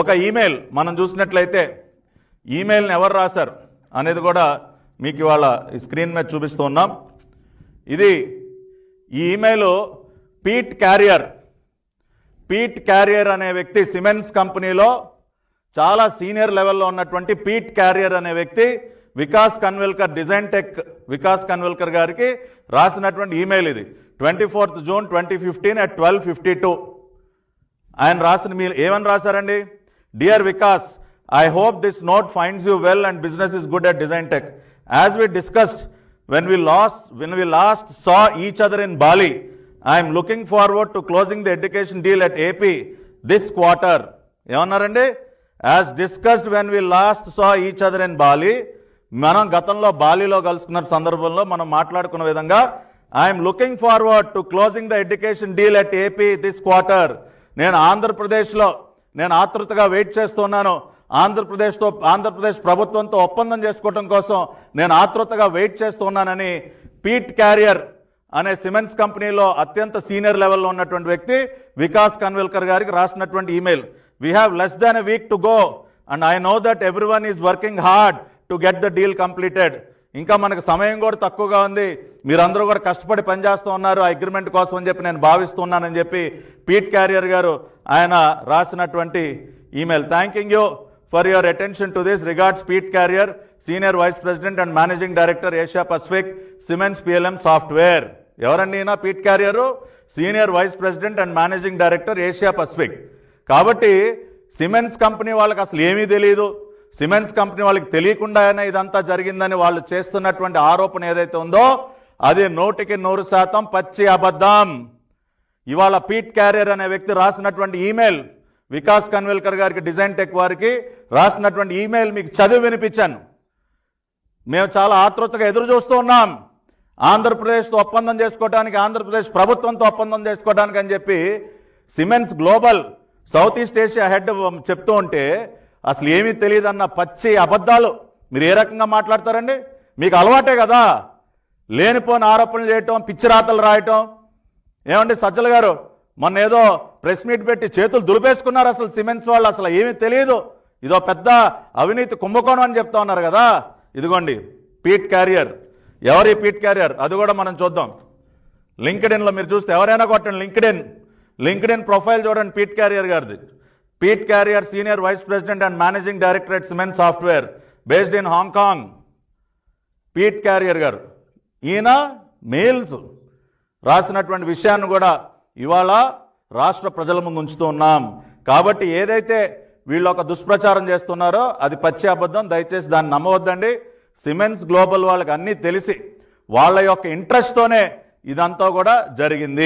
ఒక ఈమెయిల్ మనం చూసినట్లయితే ఈమెయిల్ని ఎవరు రాశారు అనేది కూడా మీకు ఇవాళ ఈ స్క్రీన్ మీద చూపిస్తూ ఉన్నాం. ఇది ఈ email Pete Carrier Pete Carrier అనే వ్యక్తి సిమెన్స్ కంపెనీలో చాలా సీనియర్ లెవెల్లో ఉన్నటువంటి పీట్ క్యారియర్ అనే వ్యక్తి వికాస్ కన్వెల్కర్ డిజైన్ టెక్ వికాస్ కన్వెల్కర్ గారికి రాసినటువంటి ఈమెయిల్ ఇది. Twenty fourth June twenty fifteen at twelve fifty two ఆయన రాసిన మీరు ఏమని రాశారండి? Dear Vikas I hope this note finds you well and business is good at Design Tech as we discussed when we last when we last saw each other in Bali I'm looking forward to closing the education deal at AP this quarter ఏమన్నారండి? As discussed when we last saw each other in Bali మనం గతంలో బాలీలో కలుసుకున్న సందర్భంలో మనం మాట్లాడుకున్న విధంగా I'm looking forward to closing the education deal at AP this quarter నేను ఆంధ్రప్రదేశ్లో నేను ఆతృతగా వెయిట్ చేస్తున్నాను. ఆంధ్రప్రదేశ్తో ఆంధ్రప్రదేశ్ ప్రభుత్వంతో ఒప్పందం చేసుకోవడం కోసం నేను ఆతృతగా వెయిట్ చేస్తున్నానని పీట్ క్యారియర్ అనే సిమెంట్స్ కంపెనీలో అత్యంత సీనియర్ లెవెల్లో ఉన్నటువంటి వ్యక్తి వికాస్ కన్విల్కర్ గారికి రాసినటువంటి email. We have less than a week to go and I know that everyone is working hard to get the deal completed ఇంకా మనకు సమయం కూడా తక్కువగా ఉంది. మీరందరూ కూడా కష్టపడి పనిచేస్తూ ఉన్నారు. ఆ అగ్రిమెంట్ కోసం అని చెప్పి నేను భావిస్తున్నానని చెప్పి పీట్ క్యారియర్ గారు ఆయన రాసినటువంటి email. Thanking you for your attention to this regards Pete Carrier senior vice president and managing director Asia Pacific Siemens PLM software ఎవరండి ఈయన? Pete Carrier senior vice president and managing director Asia Pacific కాబట్టి Siemens company వాళ్ళకి అసలు ఏమీ తెలియదు cements company వాళ్ళకి తెలియకుండానే ఇదంతా జరిగిందని వాళ్ళు చేస్తున్నటువంటి ఆరోపణ ఏదైతే ఉందో అది నూటికి నూరు శాతం పచ్చి అబద్ధం. ఇవాళ పీట్ క్యారియర్ అనే వ్యక్తి రాసినటువంటి ఈమెయిల్ వికాస్ కన్వెల్కర్ గారికి డిజైన్ టెక్ వారికి రాసినటువంటి ఈమెయిల్ మీకు చదివి వినిపించాను. మేము చాలా ఆతృతగా ఎదురు చూస్తూ ఉన్నాం. ఆంధ్రప్రదేశ్తో ఒప్పందం చేసుకోవడానికి ఆంధ్రప్రదేశ్ ప్రభుత్వంతో ఒప్పందం చేసుకోవడానికి అని చెప్పి Siemens global South East Asia head చెప్తూ ఉంటే అసలు ఏమీ తెలియదు అన్న పచ్చి అబద్ధాలు మీరు ఏ రకంగా మాట్లాడతారండి? మీకు అలవాటే కదా. లేనిపోని ఆరోపణలు చేయటం పిచ్చిరాతలు రాయటం. ఏమండి సజ్జల గారు? మొన్న ఏదో ప్రెస్ మీట్ పెట్టి చేతులు దులిపేసుకున్నారు అసలు సిమెంట్స్ వాళ్ళు అసలు ఏమీ తెలియదు. ఇదో పెద్ద అవినీతి కుంభకోణం అని చెప్తా ఉన్నారు కదా. ఇదిగోండి పీట్ క్యారియర్ ఎవరి పీట్ క్యారియర్ అది కూడా మనం చూద్దాం. లింక్డ్ఇన్లో మీరు చూస్తే ఎవరైనా కొట్టండి లింక్డ్ఇన్. లింక్డ్ఇన్ ప్రొఫైల్ చూడండి పీట్ క్యారియర్ గారిది. Pete Carrier senior vice president and managing director at cement software based in Hong Kong Pete Carrier గారు ఈయన మెయిల్స్ రాసినటువంటి విషయాన్ని కూడా ఇవాళ రాష్ట్ర ప్రజల ముందు ఉంచుతూ ఉన్నాం. కాబట్టి ఏదైతే వీళ్ళు ఒక దుష్ప్రచారం చేస్తున్నారో అది పచ్చి అబద్ధం దయచేసి దాన్ని నమ్మవద్దండి. సిమెంట్స్ గ్లోబల్ వాళ్ళకి అన్నీ తెలిసి వాళ్ళ యొక్క ఇంట్రెస్ట్తోనే ఇదంతా కూడా జరిగింది.